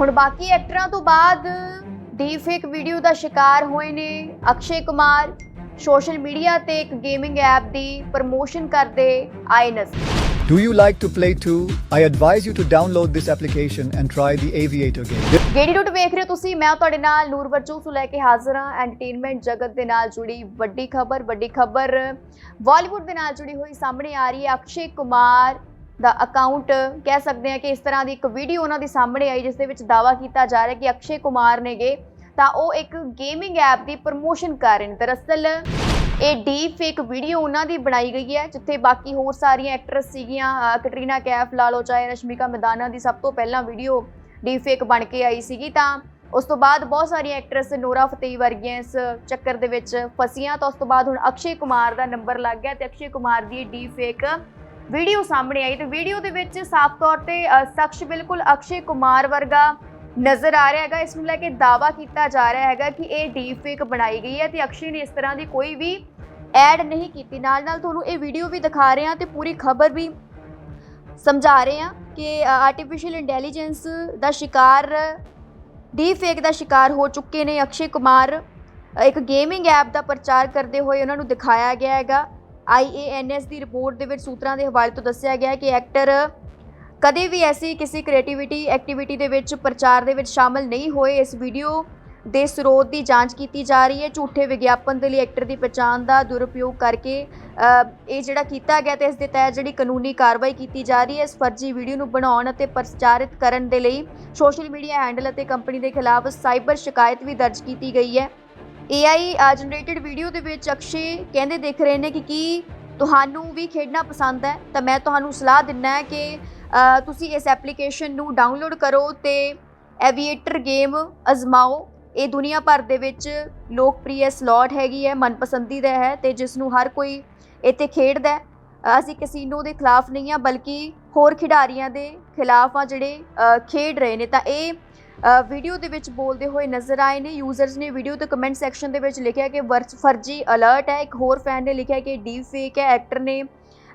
ਹੁਣ ਬਾਕੀ ਐਕਟਰਾਂ ਤੋਂ ਬਾਅਦ ਡੀਫੇਕ ਵੀਡੀਓ ਦਾ ਸ਼ਿਕਾਰ ਹੋਏ ਨੇ ਅਕਸ਼ੇ ਕੁਮਾਰ ਸੋਸ਼ਲ ਮੀਡੀਆ ਤੇ ਇੱਕ ਗੇਮਿੰਗ ਐਪ ਦੀ ਪ੍ਰਮੋਸ਼ਨ ਕਰਦੇ ਆਏ ਨਜ਼ਰ Do you like to play too? I advise you to download this application and try the Aviator game. ਗੇੜੀ ਰੂਟ ਵੇਖ ਰਹੇ ਹੋ ਤੁਸੀਂ ਮੈਂ ਤੁਹਾਡੇ ਨਾਲ ਨੂਰ ਵਰਜੂ ਤੋਂ ਲੈ ਕੇ ਹਾਜ਼ਰ ਹਾਂ ਐਂਟਰਟੇਨਮੈਂਟ ਜਗਤ ਦੇ ਨਾਲ ਜੁੜੀ ਵੱਡੀ ਖਬਰ ਵੱਡੀ ਖਬਰ ਬਾਲੀਵੁੱਡ ਦੇ ਨਾਲ ਜੁੜੀ ਹੋਈ ਸਾਹਮਣੇ ਆ ਰਹੀ ਹੈ ਅਕਸ਼ੇ ਕੁਮਾਰ ਦਾ ਅਕਾਊਂਟ ਕਹਿ ਸਕਦੇ ਹਾਂ ਕਿ ਇਸ ਤਰ੍ਹਾਂ ਦੀ ਇੱਕ ਵੀਡੀਓ ਉਹਨਾਂ ਦੀ ਸਾਹਮਣੇ ਆਈ, ਜਿਸ ਦੇ ਵਿੱਚ ਦਾਵਾ ਕੀਤਾ ਜਾ ਰਿਹਾ ਕਿ ਅਕਸ਼ੇ ਕੁਮਾਰ ਨੇਗੇ। ਤਾਂ ਉਹ ਇੱਕ ਗੇਮਿੰਗ ਐਪ ਦੀ ਪ੍ਰਮੋਸ਼ਨ ਕਰ ਰਹੇ ਨੇ। ਦਰਅਸਲ, ਇਹ ਡੀਪ ਫੇਕ ਵੀਡੀਓ ਉਹਨਾਂ ਦੀ ਬਣਾਈ ਗਈ ਹੈ, ਜਿੱਥੇ ਬਾਕੀ ਹੋਰ ਸਾਰੀਆਂ ਐਕਟਰਸ ਸੀਗੀਆਂ, ਅਹ, ਕੈਟਰੀਨਾ ਕੈਫ ਲਾ ਲਓ ਚਾਹੇ, ਰਸ਼ਮਿਕਾ ਮਦਾਨਾ ਦੀ ਸਭ ਤੋਂ ਪਹਿਲਾਂ ਵੀਡੀਓ ਡੀਪ ਫੇਕ ਬਣ ਕੇ ਆਈ ਸੀਗੀ। ਤਾਂ ਉਸ ਤੋਂ ਬਾਅਦ ਬਹੁਤ ਸਾਰੀਆਂ ਐਕਟਰਸ ਨੋਰਾ ਫਤੇਹੀ ਵਰਗੀਆਂ ਇਸ ਚੱਕਰ ਦੇ ਵਿੱਚ ਫਸੀਆਂ। ਤਾਂ ਉਸ ਤੋਂ ਬਾਅਦ ਹੁਣ ਅਕਸ਼ੇ ਕੁਮਾਰ ਦਾ ਨੰਬਰ ਲੱਗ ਗਿਆ ਤੇ ਅਕਸ਼ੇ ਕੁਮਾਰ ਦੀ ਡੀਪ ਫੇਕ ਵੀਡੀਓ ਸਾਹਮਣੇ ਆਈ ਤੇ ਵੀਡੀਓ ਦੇ ਵਿੱਚ ਸਾਫ਼ ਤੌਰ ਤੇ ਸ਼ਖਸ ਬਿਲਕੁਲ ਅਕਸ਼ੇ ਕੁਮਾਰ ਵਰਗਾ ਨਜ਼ਰ ਆ ਰਿਹਾ ਹੈਗਾ। ਇਸ ਨੂੰ ਲੈ ਕੇ ਦਾਵਾ ਕੀਤਾ ਜਾ ਰਿਹਾ ਹੈਗਾ ਕਿ ਇਹ ਡੀਪ ਫੇਕ ਬਣਾਈ ਗਈ ਹੈ ਤੇ ਅਕਸ਼ੇ ਨੇ ਇਸ ਤਰ੍ਹਾਂ ਦੀ ਕੋਈ ਵੀ ਐਡ ਨਹੀਂ ਕੀਤੀ। ਨਾਲ ਨਾਲ ਤੁਹਾਨੂੰ ਇਹ ਵੀਡੀਓ ਵੀ ਦਿਖਾ ਰਹੇ ਹਾਂ ਤੇ ਪੂਰੀ ਖਬਰ ਵੀ ਸਮਝਾ ਰਹੇ ਹਾਂ ਕਿ ਆਰਟੀਫੀਸ਼ੀਅਲ ਇੰਟੈਲੀਜੈਂਸ ਦਾ ਸ਼ਿਕਾਰ ਡੀਪ ਫੇਕ ਦਾ ਸ਼ਿਕਾਰ ਹੋ ਚੁੱਕੇ ਨੇ ਅਕਸ਼ੇ ਕੁਮਾਰ। ਇੱਕ ਗੇਮਿੰਗ ਐਪ ਦਾ ਪ੍ਰਚਾਰ ਕਰਦੇ ਹੋਏ ਉਹਨਾਂ ਨੂੰ ਦਿਖਾਇਆ ਗਿਆ ਹੈਗਾ। ਆਈਏਐਨਐਸ ਦੀ ਰਿਪੋਰਟ ਦੇ ਵਿੱਚ ਸੂਤਰਾਂ ਦੇ ਹਵਾਲੇ ਤੋਂ ਦੱਸਿਆ ਗਿਆ ਹੈ ਕਿ ਐਕਟਰ ਕਦੇ ਵੀ ਐਸੀ ਕਿਸੇ ਕ੍ਰੀਏਟੀਵਿਟੀ ਐਕਟੀਵਿਟੀ ਦੇ ਵਿੱਚ ਪ੍ਰਚਾਰ ਦੇ ਵਿੱਚ ਸ਼ਾਮਲ ਨਹੀਂ ਹੋਏ। ਇਸ ਵੀਡੀਓ ਦੇ ਸਰੋਤ ਦੀ ਜਾਂਚ ਕੀਤੀ ਜਾ ਰਹੀ ਹੈ। ਝੂਠੇ ਵਿਗਿਆਪਨ ਦੇ ਲਈ ਐਕਟਰ ਦੀ ਪਛਾਣ ਦਾ ਦੁਰਉਪਯੋਗ ਕਰਕੇ ਇਹ ਜਿਹੜਾ ਕੀਤਾ ਗਿਆ ਤੇ ਇਸ ਦੇ ਤਹਿਤ ਜਿਹੜੀ ਕਾਨੂੰਨੀ ਕਾਰਵਾਈ ਕੀਤੀ ਜਾ ਰਹੀ ਹੈ, ਇਸ ਫਰਜ਼ੀ ਵੀਡੀਓ ਨੂੰ ਬਣਾਉਣ ਅਤੇ ਪ੍ਰਚਾਰਿਤ ਕਰਨ ਦੇ ਲਈ ਸੋਸ਼ਲ ਮੀਡੀਆ ਹੈਂਡਲ ਅਤੇ ਕੰਪਨੀ ਦੇ ਖਿਲਾਫ ਸਾਈਬਰ ਸ਼ਿਕਾਇਤ ਵੀ ਦਰਜ ਕੀਤੀ ਗਈ ਹੈ। AI ਜਨਰੇਟਡ ਵੀਡੀਓ ਦੇ ਵਿੱਚ ਅਕਸ਼ੇ ਕਹਿੰਦੇ ਦੇਖ ਰਹੇ ਨੇ ਕਿ ਕੀ ਤੁਹਾਨੂੰ ਵੀ ਖੇਡਣਾ ਪਸੰਦ ਹੈ। ਤਾਂ ਮੈਂ ਤੁਹਾਨੂੰ ਸਲਾਹ ਦਿੰਨਾ ਹੈ ਕਿ ਤੁਸੀਂ ਇਸ ਐਪਲੀਕੇਸ਼ਨ ਨੂੰ ਡਾਊਨਲੋਡ ਕਰੋ ਤੇ ਐਵੀਏਟਰ ਗੇਮ ਅਜ਼ਮਾਓ। ਇਹ ਦੁਨੀਆ ਭਰ ਦੇ ਵਿੱਚ ਲੋਕਪ੍ਰਿਯ ਸਲੌਟ ਹੈਗੀ ਹੈ ਮਨਪਸੰਦੀਦਾ ਹੈ ਤੇ ਜਿਸ ਨੂੰ ਹਰ ਕੋਈ ਇੱਥੇ ਖੇਡਦਾ ਹੈ। ਅਸੀਂ ਕੈਸੀਨੋ ਦੇ ਖਿਲਾਫ ਨਹੀਂ ਆ ਬਲਕਿ ਹੋਰ ਖਿਡਾਰੀਆਂ ਦੇ ਖਿਲਾਫ ਆ ਜਿਹੜੇ ਖੇਡ ਰਹੇ ਨੇ। ਤਾਂ ਇਹ ਵੀਡੀਓ ਦੇ ਵਿੱਚ ਬੋਲਦੇ ਹੋਏ ਨਜ਼ਰ ਆਏ ਨੇ। ਯੂਜ਼ਰਸ ਨੇ ਵੀਡੀਓ ਦੇ ਕਮੈਂਟ ਸੈਕਸ਼ਨ ਦੇ ਵਿੱਚ ਲਿਖਿਆ ਕਿ ਵਰਚ ਫਰਜੀ ਅਲਰਟ ਹੈ। ਇੱਕ ਹੋਰ ਫੈਨ ਨੇ ਲਿਖਿਆ ਕਿ ਡੀਪ ਫੇਕ ਹੈ। ਐਕਟਰ ਨੇ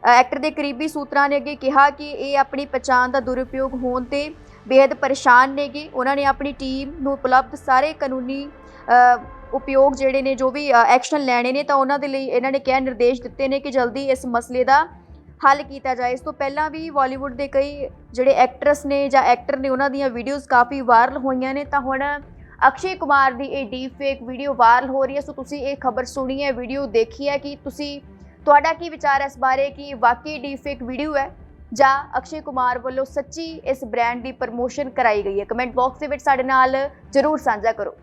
ਐਕਟਰ ਦੇ ਕਰੀਬੀ ਸੂਤਰਾਂ ਨੇ ਅੱਗੇ ਕਿਹਾ ਕਿ ਇਹ ਆਪਣੀ ਪਛਾਣ ਦਾ ਦੁਰਉਪਯੋਗ ਹੋਣ ਤੇ ਬੇहद ਪਰੇਸ਼ਾਨ ਨੇਗੇ ਉਹਨਾਂ ਨੇ ਆਪਣੀ ਟੀਮ ਨੂੰ ਉਪਲਬਧ ਸਾਰੇ ਕਾਨੂੰਨੀ ਉਪਯੋਗ ਜਿਹੜੇ ਨੇ ਜੋ ਵੀ ਐਕਸ਼ਨ ਲੈਣੇ ਨੇ ਤਾਂ ਉਹਨਾਂ ਦੇ ਲਈ ਇਹਨਾਂ ਨੇ ਕਿਹਾ, ਨਿਰਦੇਸ਼ ਦਿੱਤੇ ਨੇ ਕਿ ਜਲਦੀ ਇਸ ਮਸਲੇ ਦਾ ਹੱਲ ਕੀਤਾ ਜਾਏ। ਇਸ ਤੋਂ ਪਹਿਲਾਂ ਵੀ ਬਾਲੀਵੁੱਡ ਦੇ ਕਈ ਜਿਹੜੇ ਐਕਟਰਸ ਨੇ ਜਾਂ ਐਕਟਰ ਨੇ, ਉਹਨਾਂ ਦੀਆਂ ਵੀਡੀਓਜ਼ ਕਾਫੀ ਵਾਇਰਲ ਹੋਈਆਂ ਨੇ। ਤਾਂ ਹੁਣ ਅਕਸ਼ੇ ਕੁਮਾਰ ਦੀ ਇਹ ਡੀਪ ਫੇਕ ਵੀਡੀਓ ਵਾਇਰਲ ਹੋ ਰਹੀ ਹੈ। ਸੋ ਤੁਸੀਂ ਇਹ ਖਬਰ ਸੁਣੀ ਹੈ ਵੀਡੀਓ ਦੇਖੀ ਹੈ ਕਿ ਤੁਸੀਂ, ਤੁਹਾਡਾ ਕੀ ਵਿਚਾਰ ਹੈ ਇਸ ਬਾਰੇ? ਕਿ ਵਾਕਈ ਡੀਪ ਫੇਕ ਵੀਡੀਓ ਹੈ ਜਾਂ ਅਕਸ਼ੇ ਕੁਮਾਰ ਵੱਲੋਂ ਸੱਚੀ ਇਸ ਬ੍ਰਾਂਡ ਦੀ ਪ੍ਰਮੋਸ਼ਨ ਕਰਾਈ ਗਈ ਹੈ? ਕਮੈਂਟ ਬਾਕਸ ਦੇ ਵਿੱਚ ਸਾਡੇ ਨਾਲ ਜਰੂਰ ਸਾਂਝਾ ਕਰੋ।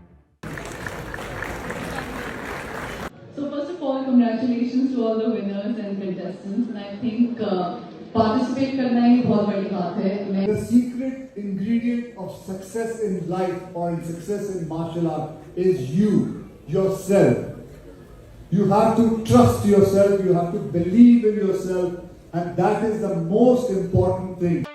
So first of all, congratulations to all the winners and contestants. And I think uh, participate करना ही बहुत बड़ी बात है. मैं The secret ingredient of success in life or in success in martial art is you, yourself. You have to trust yourself, you have to believe in yourself, and that is the most important thing.